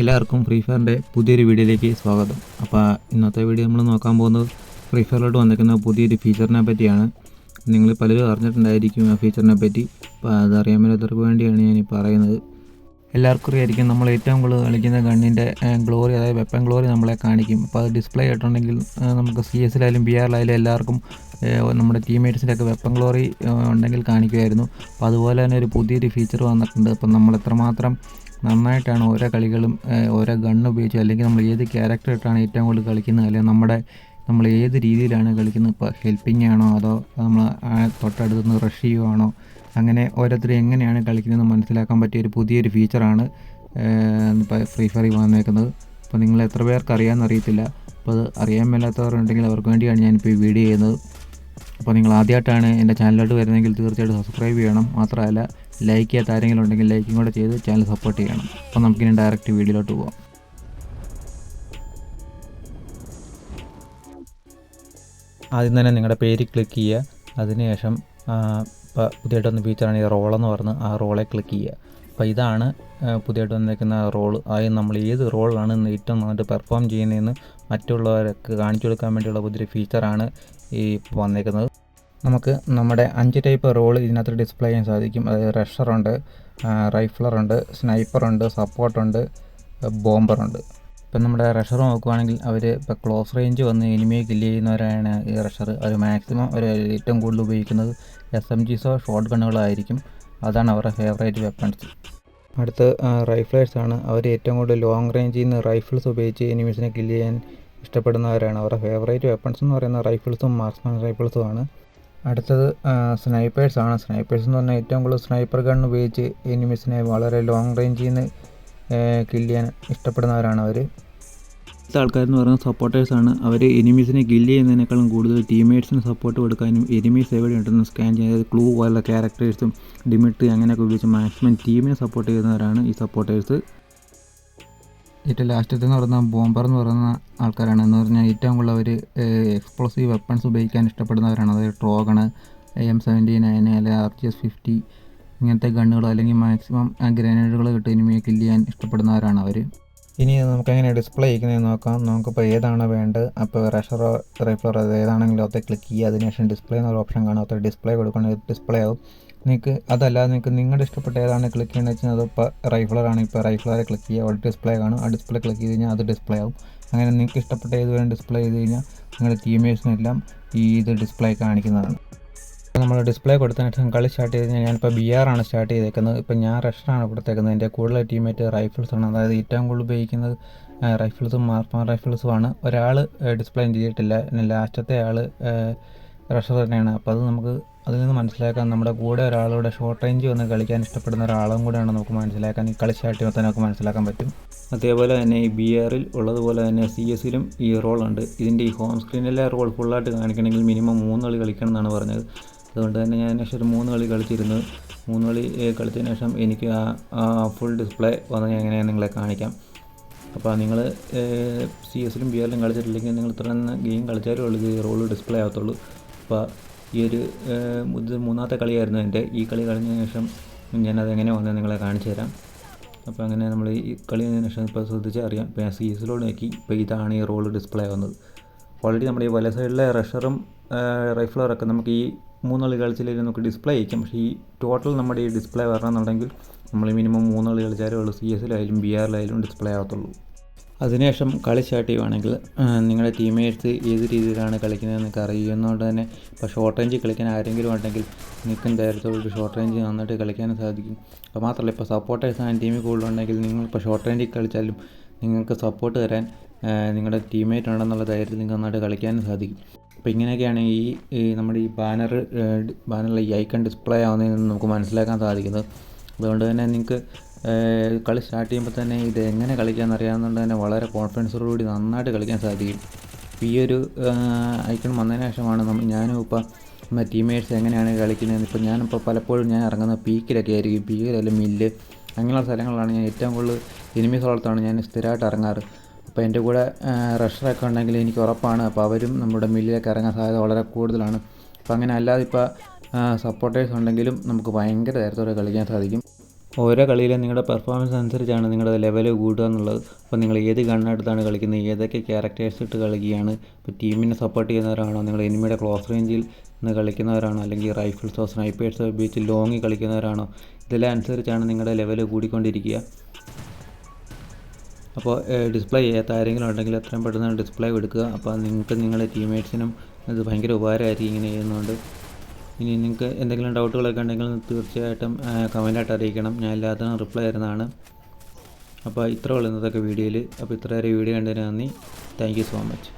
എല്ലാവർക്കും ഫ്രീ ഫയറിന്റെ പുതിയൊരു വീഡിയോയിലേക്ക് സ്വാഗതം. അപ്പോൾ ഇന്നത്തെ വീഡിയോ നമ്മൾ നോക്കാൻ പോകുന്നത് ഫ്രീ ഫയറിലോട്ട് വന്നിരിക്കുന്ന പുതിയൊരു ഫീച്ചറിനെ പറ്റിയാണ്. നിങ്ങൾ പലരും അറിഞ്ഞിട്ടുണ്ടായിരിക്കും ആ ഫീച്ചറിനെ പറ്റി. അപ്പോൾ അതറിയാൻ മേലാത്തവർക്ക് വേണ്ടിയാണ് ഞാൻ ഈ പറയുന്നത്. എല്ലാവർക്കും അറിയായിരിക്കും നമ്മൾ ഏറ്റവും കൂടുതൽ കളിക്കുന്ന ഗണ്ണിന്റെ ഗ്ലോറി അതായത് വെപ്പൻ ഗ്ലോറി നമ്മളെ കാണിക്കും. അപ്പോൾ അത് ഡിസ്പ്ലേ ആയിട്ടുണ്ടെങ്കിൽ നമുക്ക് സി എസിലായാലും ബി ആറിലായാലും എല്ലാവർക്കും നമ്മുടെ ടീംമേറ്റ്സിന്റെയൊക്കെ വെപ്പൻ ഗ്ലോറി ഉണ്ടെങ്കിൽ കാണിക്കുമായിരുന്നു. അപ്പോൾ അതുപോലെ തന്നെ ഒരു പുതിയൊരു ഫീച്ചർ വന്നിട്ടുണ്ട്. അപ്പം നമ്മൾ എത്രമാത്രം നന്നായിട്ടാണ് ഓരോ കളികളും ഓരോ ഗണ്ണ് ഉപയോഗിച്ച് അല്ലെങ്കിൽ നമ്മൾ ഏത് ക്യാരക്ടർ ഇട്ടാണ് ഏറ്റവും കൂടുതൽ കളിക്കുന്നത് അല്ലെങ്കിൽ നമ്മുടെ നമ്മൾ ഏത് രീതിയിലാണ് കളിക്കുന്നത്. ഇപ്പോൾ ഹെൽപ്പിംഗ് ആണോ അതോ നമ്മൾ തൊട്ടടുത്ത് നിന്ന് റഷ് ചെയ്യുവാണോ? അങ്ങനെ ഓരോരുത്തർ എങ്ങനെയാണ് കളിക്കുന്നതെന്ന് മനസ്സിലാക്കാൻ പറ്റിയ ഒരു പുതിയൊരു ഫീച്ചറാണ് ഇപ്പോൾ ഫ്രീ ഫയറിൽ വന്നേക്കുന്നത്. അപ്പോൾ നിങ്ങൾ എത്ര പേർക്ക് അറിയാമെന്ന് അറിയത്തില്ല. അപ്പോൾ അത് അറിയാൻ മേലാത്തവരുണ്ടെങ്കിൽ അവർക്ക് വേണ്ടിയാണ് ഞാനിപ്പോൾ ഈ വീഡിയോ ചെയ്യുന്നത്. അപ്പോൾ നിങ്ങൾ ആദ്യമായിട്ടാണ് എന്റെ ചാനലിലോട്ട് വരുന്നതെങ്കിൽ തീർച്ചയായിട്ടും സബ്സ്ക്രൈബ് ചെയ്യണം. മാത്രമല്ല ലൈക്ക് ചെയ്യാത്ത ആരെങ്കിലും ഉണ്ടെങ്കിൽ ലൈക്കും കൂടെ ചെയ്ത് ചാനൽ സപ്പോർട്ട് ചെയ്യണം. അപ്പോൾ നമുക്കിനി ഡയറക്റ്റ് വീഡിയോയിലോട്ട് പോകാം ആദ്യം തന്നെ നിങ്ങളുടെ പേര് ക്ലിക്ക് ചെയ്യുക. അതിനുശേഷം ഇപ്പോൾ പുതിയതായിട്ട് വന്ന ഫീച്ചറാണ് ഈ റോളെന്ന് പറഞ്ഞ് ആ റോളെ ക്ലിക്ക് ചെയ്യുക. അപ്പോൾ ഇതാണ് പുതിയതായിട്ട് വന്നിരിക്കുന്ന റോൾ ആദ്യം നമ്മൾ ഏത് റോളാണ് ഏറ്റവും നന്നായിട്ട് പെർഫോം ചെയ്യുന്നതെന്ന് മറ്റുള്ളവരൊക്കെ കാണിച്ചു കൊടുക്കാൻ വേണ്ടിയുള്ള പുതിയൊരു ഫീച്ചറാണ് ഈ വന്നേക്കുന്നത് നമുക്ക് നമ്മുടെ അഞ്ച് ടൈപ്പ് റോൾ ഇതിനകത്ത് ഡിസ്പ്ലേ ചെയ്യാൻ സാധിക്കും. അതായത് റഷറുണ്ട് റൈഫ്ലറുണ്ട് സ്നൈപ്പറുണ്ട് സപ്പോർട്ടുണ്ട് ബോംബറുണ്ട് ഇപ്പം നമ്മുടെ റഷർ നോക്കുവാണെങ്കിൽ അവർ ഇപ്പോൾ ക്ലോസ് റേഞ്ച് വന്ന് എനിമിയെ കില്ല് ചെയ്യുന്നവരാണ് ഈ റഷർ അവർ മാക്സിമം അവർ ഏറ്റവും കൂടുതൽ ഉപയോഗിക്കുന്നത് എസ് എം ജിസോ ഷോർട്ട് ഗണ്ണുകളായിരിക്കും അതാണ് അവരുടെ ഫേവറേറ്റ് വെപ്പൺസ് അടുത്ത് റൈഫ്ലേഴ്സാണ് അവർ ഏറ്റവും കൂടുതൽ ലോങ് റേഞ്ചിൽ നിന്ന് റൈഫിൾസ് ഉപയോഗിച്ച് എനിമീസിനെ കില്ല് ചെയ്യാൻ ഇഷ്ടപ്പെടുന്നവരാണ്. അവരുടെ ഫേവറേറ്റ് വെപ്പൺസ് എന്ന് പറയുന്നത് റൈഫിൾസും മാർക്സ്മാൻ റൈഫിൾസും ആണ്. അടുത്തത് സ്നൈപ്പേഴ്സ് ആണ്. സ്നൈപ്പേഴ്സ് എന്ന് പറഞ്ഞാൽ ഏറ്റവും കൂടുതൽ സ്നൈപ്പർ ഗൺ ഉപയോഗിച്ച് എനിമീസിനെ വളരെ ലോങ് റേഞ്ചിൽ നിന്ന് കില്ല് ചെയ്യാൻ ഇഷ്ടപ്പെടുന്നവരാണ് അവർ ആൾക്കാരെന്ന് പറയുന്നത് സപ്പോർട്ടേഴ്സാണ് അവർ എനിമീസിനെ കില്ല് ചെയ്യുന്നതിനേക്കാളും കൂടുതൽ ടീംമേറ്റ്സിന് സപ്പോർട്ട് കൊടുക്കാനും എനിമീസ് എവിടെ ഉണ്ടെന്ന് സ്കാൻ ചെയ്യാൻ ക്ലൂ പോലുള്ള ക്യാരക്ടേഴ്സും ഡിമിട്രി അങ്ങനെയൊക്കെ ഉപയോഗിച്ച് മാക്സിമം ടീമിനെ സപ്പോർട്ട് ചെയ്യുന്നവരാണ് ഈ സപ്പോർട്ടേഴ്സ് ഏറ്റവും ലാസ്റ്റത്തെ എന്ന് പറയുന്ന ബോംബർ എന്ന് പറയുന്ന ആൾക്കാരാണ്. എന്ന് പറഞ്ഞാൽ ഏറ്റവും കൂടുതൽ അവർ എക്സ്പ്ലോസീവ് വെപ്പൺസ് ഉപയോഗിക്കാൻ ഇഷ്ടപ്പെടുന്നവരാണ്. അതായത് ട്രോഗണ് എം സെവന്റി നയൻ അല്ലെങ്കിൽ ആർ ജി എസ് ഫിഫ്റ്റി ഇങ്ങനത്തെ ഗണ്ണുകൾ അല്ലെങ്കിൽ മാക്സിമം ഗ്രനേഡുകൾ കിട്ടും എനിമിയെ കില്ല് ചെയ്യാൻ ഇഷ്ടപ്പെടുന്നവരാണ് അവർ ഇനി നമുക്ക് എങ്ങനെ ഡിസ്പ്ലേ ചെയ്യുന്നത് നോക്കാം. നമുക്കിപ്പോൾ ഏതാണ് വേണ്ടത്. അപ്പോൾ റഷറോ റൈഫ്ലറോ അത് ഏതാണെങ്കിലും അത് ക്ലിക്ക് ചെയ്യുക. അതിനുശേഷം ഡിസ്പ്ലേ എന്നൊരു ഓപ്ഷൻ കാണും. അത് ഡിസ്പ്ലേ കൊടുക്കണമെങ്കിൽ ഡിസ്പ്ലേ ആവും. നിങ്ങൾക്ക് അതല്ല നിങ്ങൾക്ക് നിങ്ങളുടെ ഇഷ്ടപ്പെട്ട ഏതാണ് ക്ലിക്ക് ചെയ്യുന്നത് വെച്ചാൽ അതിപ്പോൾ റൈഫിളറാണ് ഇപ്പോൾ റൈഫിളറെ ക്ലിക്ക് ചെയ്യുക. അവിടെ ഡിസ്പ്ലേ കാണും. ആ ഡിസ്പ്ലേ ക്ലിക്ക് ചെയ്ത് കഴിഞ്ഞാൽ അത് ഡിസ്പ്ലേ ആവും. അങ്ങനെ നിങ്ങൾക്ക് ഇഷ്ടപ്പെട്ട ഏത് വേണം ഡിസ്പ്ലേ ചെയ്ത് കഴിഞ്ഞാൽ നിങ്ങളുടെ ടീമേഴ്സിനെല്ലാം ഈ ഇത് ഡിസ്പ്ലേ കാണിക്കുന്നതാണ്. നമ്മൾ ഡിസ്പ്ലേ കൊടുത്തതിന് ശേഷം കളി സ്റ്റാർട്ട് ചെയ്ത് ഞാനിപ്പോൾ ബി ആർ ആണ് സ്റ്റാർട്ട് ചെയ്തേക്കുന്നത്. ഇപ്പോൾ ഞാൻ റഷറാണ് കൊടുത്തേക്കുന്നത്. എന്റെ കൂടുതൽ ടീമേറ്റ് റൈഫിൾസ് ആണ്. അതായത് ഏറ്റവും കൂടുതൽ ഉപയോഗിക്കുന്നത് റൈഫിൾസും മാർക്സ്മാൻ റൈഫിൾസും ആണ്. ഒരാൾ ഡിസ്പ്ലേ ചെയ്തിട്ടില്ല. പിന്നെ ലാസ്റ്റത്തെ ആൾ റഷർ തന്നെയാണ്. അപ്പോൾ അത് നമുക്ക് അതിൽ നിന്ന് മനസ്സിലാക്കാൻ നമ്മുടെ കൂടെ ഒരാളുടെ ഷോർട്ട് റേഞ്ച് വന്ന് കളിക്കാൻ ഇഷ്ടപ്പെടുന്ന ഒരാളും കൂടെയാണ് നമുക്ക് മനസ്സിലാക്കാൻ ഈ കളി സ്റ്റാർട്ട് ചെയ്യുമ്പോൾ തന്നെ നമുക്ക് മനസ്സിലാക്കാൻ പറ്റും. അതേപോലെ തന്നെ ഈ ബി ആറിൽ ഉള്ളതുപോലെ തന്നെ സി എസിലും ഈ റോളുണ്ട് ഇതിന്റെ ഈ ഹോം സ്ക്രീനിലെ റോൾ ഫുള്ളായിട്ട് കാണിക്കണമെങ്കിൽ മിനിമം മൂന്ന് കളി കളിക്കണം എന്നാണ് പറഞ്ഞത്. അതുകൊണ്ട് തന്നെ ഞാൻ ഏകദേശം ഒരു മൂന്ന് കളി കളിച്ചിരുന്നു. മൂന്ന് കളി കളിച്ചതിന് ശേഷം എനിക്ക് ആ ഫുൾ ഡിസ്പ്ലേ വന്ന് ഞാൻ എങ്ങനെ നിങ്ങളെ കാണിക്കാം. അപ്പോൾ നിങ്ങൾ സി എസിലും ബി ആറിലും കളിച്ചിട്ടില്ലെങ്കിൽ നിങ്ങൾ ഇത്ര ഗെയിം കളിച്ചാലേ ഉള്ളൂ ഇത് റോൾ ഡിസ്പ്ലേ ആകത്തുള്ളൂ അപ്പോൾ ഈ ഒരു ഇത് മൂന്നാമത്തെ കളിയായിരുന്നു എന്റെ. ഈ കളി കളിഞ്ഞതിന് ശേഷം ഞാനത് എങ്ങനെ വന്നത് നിങ്ങളെ കാണിച്ചു തരാം. അപ്പോൾ അങ്ങനെ നമ്മൾ ഈ കളി ശേഷം ഇപ്പോൾ ശ്രദ്ധിച്ച് അറിയാം ഇപ്പോൾ ഞാൻ സി എസിലോട് നോക്കി ഇപ്പോൾ ഇതാണ് ഈ റോൾ ഡിസ്പ്ലേ ആവുന്നത്. ഓൾറെഡി നമ്മുടെ ഈ വല സൈഡിലെ റഷറും റൈഫിളറൊക്കെ നമുക്ക് ഈ മൂന്ന് കളി കളിച്ചില്ലെങ്കിൽ നമുക്ക് ഡിസ്പ്ലേ അയക്കാം. പക്ഷേ ഈ ടോട്ടൽ നമ്മുടെ ഈ ഡിസ്പ്ലേ വരണമെന്നുണ്ടെങ്കിൽ നമ്മൾ മിനിമം മൂന്ന് കളി കളിച്ചാലേ ഉള്ളൂ. സി എസിലായാലും ബി ആറിലായാലും ഡിസ്പ്ലേ ആകത്തുള്ളൂ അതിനുശേഷം കളി സ്റ്റാർട്ട് ചെയ്യുവാണെങ്കിൽ നിങ്ങളുടെ ടീമേറ്റ്സ് ഏത് രീതിയിലാണ് കളിക്കുന്നത് നിങ്ങൾക്ക് അറിയുന്നതുകൊണ്ട് തന്നെ ഇപ്പോൾ ഷോർട്ട് റേഞ്ച് കളിക്കാൻ ആരെങ്കിലും ഉണ്ടെങ്കിൽ നിൽക്കും ധൈര്യത്തോടെ ഷോർട്ട് റേഞ്ച് നന്നായിട്ട് കളിക്കാനും സാധിക്കും. അപ്പോൾ മാത്രമല്ല ഇപ്പോൾ സപ്പോർട്ടേഴ്സ് ആണ് ടീമിൽ കൂടുതലുണ്ടെങ്കിൽ നിങ്ങൾ ഇപ്പോൾ ഷോർട്ട് റേഞ്ചിൽ കളിച്ചാലും നിങ്ങൾക്ക് സപ്പോർട്ട് തരാൻ നിങ്ങളുടെ ടീംമേറ്റ് ഉണ്ടെന്നുള്ള ധൈര്യത്തിൽ നിങ്ങൾക്ക് നന്നായിട്ട് കളിക്കാനും സാധിക്കും. അപ്പോൾ ഇങ്ങനെയൊക്കെയാണ് ഈ നമ്മുടെ ഈ ബാനർ ബാനറിലെ ഈ ഐക്കൺ ഡിസ്പ്ലേ ആവുന്നതിൽ നിന്ന് നമുക്ക് മനസ്സിലാക്കാൻ സാധിക്കുന്നത്. അതുകൊണ്ട് തന്നെ നിങ്ങൾക്ക് കളി സ്റ്റാർട്ട് ചെയ്യുമ്പോൾ തന്നെ ഇത് എങ്ങനെ കളിക്കാമെന്ന് അറിയാവുന്നതുകൊണ്ട് തന്നെ വളരെ കോൺഫിഡൻസോടുകൂടി നന്നായിട്ട് കളിക്കാൻ സാധിക്കും. ഈ ഒരു ഐക്കൺ വന്നതിന് ശേഷമാണ് നമ്മൾ ഞാനും ഇപ്പോൾ നമ്മുടെ ടീംമേറ്റ്സ് എങ്ങനെയാണ് കളിക്കുന്നത് ഇപ്പോൾ ഞാനിപ്പോൾ പലപ്പോഴും ഞാൻ ഇറങ്ങുന്ന പീക്കിലൊക്കെ ആയിരിക്കും. പീക്കിലല്ല മില്ല് അങ്ങനെയുള്ള സ്ഥലങ്ങളിലാണ് ഞാൻ ഏറ്റവും കൂടുതൽ എനിമീസ് വളർത്താണ് ഞാൻ സ്ഥിരമായിട്ട് ഇറങ്ങാറ്. അപ്പോൾ എന്റെ കൂടെ റഷറൊക്കെ ഉണ്ടെങ്കിൽ എനിക്ക് ഉറപ്പാണ്. അപ്പോൾ അവരും നമ്മുടെ മില്ലിലേക്ക് ഇറങ്ങാൻ സാധ്യത വളരെ കൂടുതലാണ്. അപ്പോൾ അങ്ങനെ അല്ലാതെ ഇപ്പോൾ സപ്പോർട്ടേഴ്സ് ഉണ്ടെങ്കിലും നമുക്ക് ഭയങ്കര തരത്തോടെ കളിക്കാൻ സാധിക്കും. ഓരോ കളിയിലും നിങ്ങളുടെ പെർഫോമൻസ് അനുസരിച്ചാണ് നിങ്ങളുടെ ലെവൽ കൂടുക എന്നുള്ളത്. അപ്പോൾ നിങ്ങൾ ഏത് ഗണ്ണെടുത്താണ് കളിക്കുന്നത് ഏതൊക്കെ ക്യാരക്ടേഴ്സ് ഇട്ട് കളിക്കുകയാണ് ഇപ്പോൾ ടീമിനെ സപ്പോർട്ട് ചെയ്യുന്നവരാണോ നിങ്ങൾ എനിമിയുടെ ക്ലോസ് റേഞ്ചിൽ നിന്ന് കളിക്കുന്നവരാണോ അല്ലെങ്കിൽ റൈഫിൾസോ സ്നൈപ്പേഴ്സോ ഉപയോഗിച്ച് ലോങ്ങി കളിക്കുന്നവരാണോ ഇതെല്ലാം അനുസരിച്ചാണ് നിങ്ങളുടെ ലെവൽ കൂടിക്കൊണ്ടിരിക്കുക. അപ്പോൾ ഡിസ്പ്ലേ ചെയ്യാത്ത ആരെങ്കിലും ഉണ്ടെങ്കിൽ എത്രയും പെട്ടെന്ന് ഡിസ്പ്ലേ എടുക്കുക. അപ്പോൾ നിങ്ങൾക്ക് നിങ്ങളുടെ ടീംമേറ്റ്സിനും ഇത് ഭയങ്കര ഉപകാരമായിരിക്കും ഇങ്ങനെ ചെയ്യുന്നതുകൊണ്ട് ഇനി നിങ്ങൾക്ക് എന്തെങ്കിലും ഡൗട്ടുകളൊക്കെ ഉണ്ടെങ്കിൽ തീർച്ചയായിട്ടും കമന്റായിട്ട് അറിയിക്കണം. ഞാൻ എല്ലാത്തിനും റിപ്ലൈ തരുന്നതാണ്. അപ്പോൾ ഇത്ര ഉള്ളതൊക്കെ വീഡിയോയിൽ അപ്പോൾ ഇത്ര വരെ വീഡിയോ കണ്ടതിന് നന്ദി. Thank so much